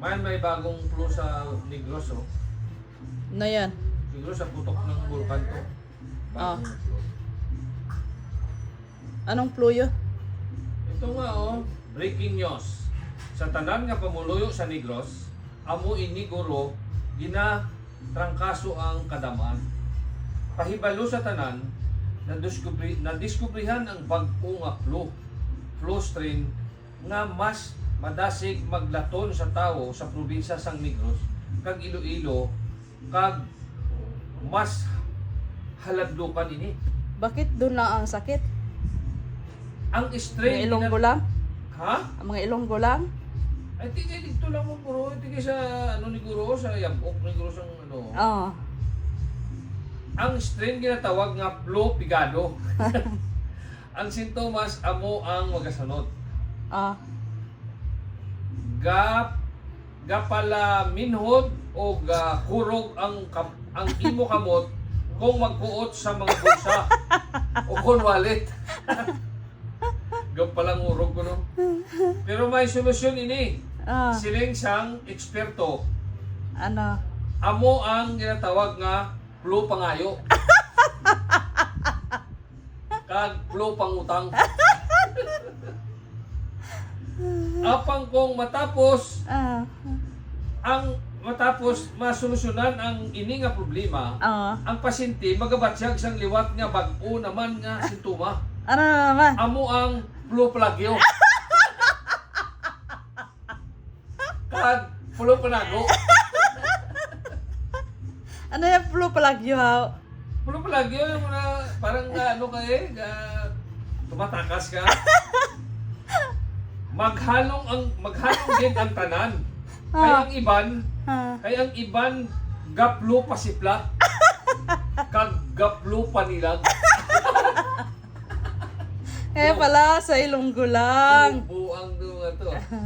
Man, may bagong flu sa Negros, oh. Na yan. Siguro sa putok ng bulkan to. Bagong Ah. flu. Anong flu yun? Ito nga, oh. Breaking news. Sa tanan nga pamuluyo sa Negros, amo iniguro gina trangkaso ang kadamaan. Pahibalo sa tanan, nadiskubre, nadiskubrihan ang bag-o nga flu, flu strain nga mas madasig maglaton sa tawo sa probinsya sang Negros kag Iloilo kag mas haladlukan ini. Bakit doon lang ang sakit? Ang Mga strain ilonggo gina- lang? Ha? Ang mga ilonggo lang? Ay, tigay dito lang mo guro. Tigay sa ano ni guro, sa yabok ni guro sa ano. Oo. Ang strain ginatawag nga flu pigado. ang sintomas amo ang magasunod. Ah. Gap gapala minhod o kurog ang ang imo kamot kung magkuot sa mga bulsa o kung wallet. Gapalang urog ko no. Pero may solusyon ini. Ah. Siling sang eksperto. Ano? Amo ang ginatawag nga flu pangayo. Kag flu pangutang. Apang kung matapos Ah. ang matapos masolusyonan ang ini nga problema, Ah. ang pasyente magabatsyag sang liwat nga bag-o naman nga sintoma. Ano na naman? Amo ang flu plagyo. Kag flu panago. Ano yung flu palagyo ha? Flu plagyo yung mga parang nga ano ka eh, ga, tumatakas ka. Maghalong ang maghalong din ang tanan. Kaya ang iban, Ah. kaya ang iban gaplo pasipla. Kag gaplo panilag. Kaya pala sa ilonggo lang. Buang nga to.